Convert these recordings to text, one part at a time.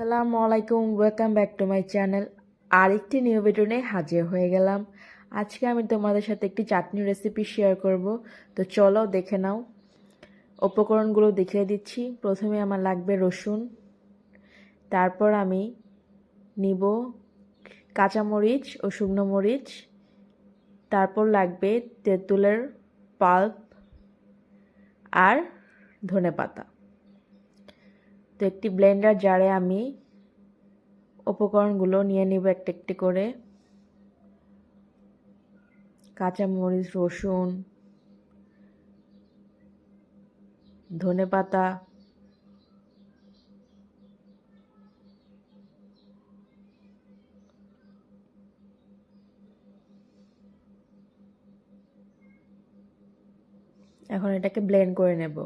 আসসালামু আলাইকুম welcome back to my channel আরেকটি নিউ ভিডিও নিয়ে হাজির হয়ে গেলাম। আজকে আমি তোমাদের সাথে একটি চাটনি রেসিপি শেয়ার করব। তো চলো দেখে নাও। উপকরণগুলো দেখিয়ে দিচ্ছি। প্রথমে আমার লাগবে রসুন। তারপর আমি নিব কাঁচামরিচ ও শুকনো মরিচ। তারপর লাগবে তেঁতুলের পাল্প আর ধনে পাতা তো একটি ব্লেন্ডার জারে আমি উপকরণগুলো নিয়ে নিব একটা একটি করে। কাঁচামরিচ, রসুন, ধনে পাতা, এখন এটাকে ব্লেন্ড করে নেব।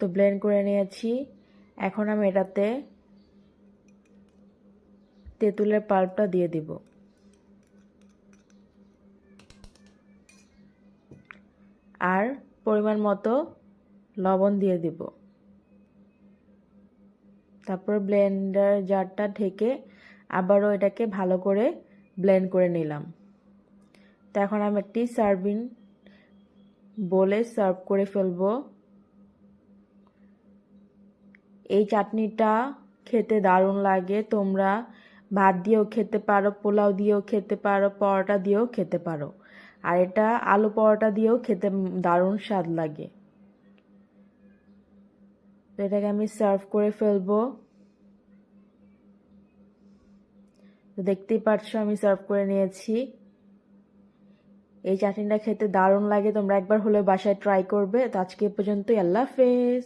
তো ব্লেন্ড করে নিয়েছি। এখন আমি এটাতে তেঁতুলের পাল্পটা দিয়ে দিব। আর পরিমাণ মতো লবণ দিয়ে দিব। তারপর ব্লেন্ডার জারটা ঢেকে আবারও এটাকে ভালো করে ব্লেন্ড করে নিলাম। তো এখন আমি একটি সার্ভিং বলে সার্ভ করে ফেলব। এই চাটনিটা খেতে দারুণ লাগে। তোমরা ভাত দিয়েও খেতে পারো, পোলাও দিয়েও খেতে পারো, পরোটা দিয়েও খেতে পারো। আর এটা আলু পরোটা দিয়েও খেতে দারুণ স্বাদ লাগে। তো এটাকে আমি সার্ভ করে ফেলব। তো দেখতেই পাচ্ছ আমি সার্ভ করে নিয়েছি। এই চাটনিটা খেতে দারুণ লাগে। তোমরা একবার হলে বাসায় ট্রাই করবে। তো আজকে পর্যন্তই। আল্লাহ হাফেজ।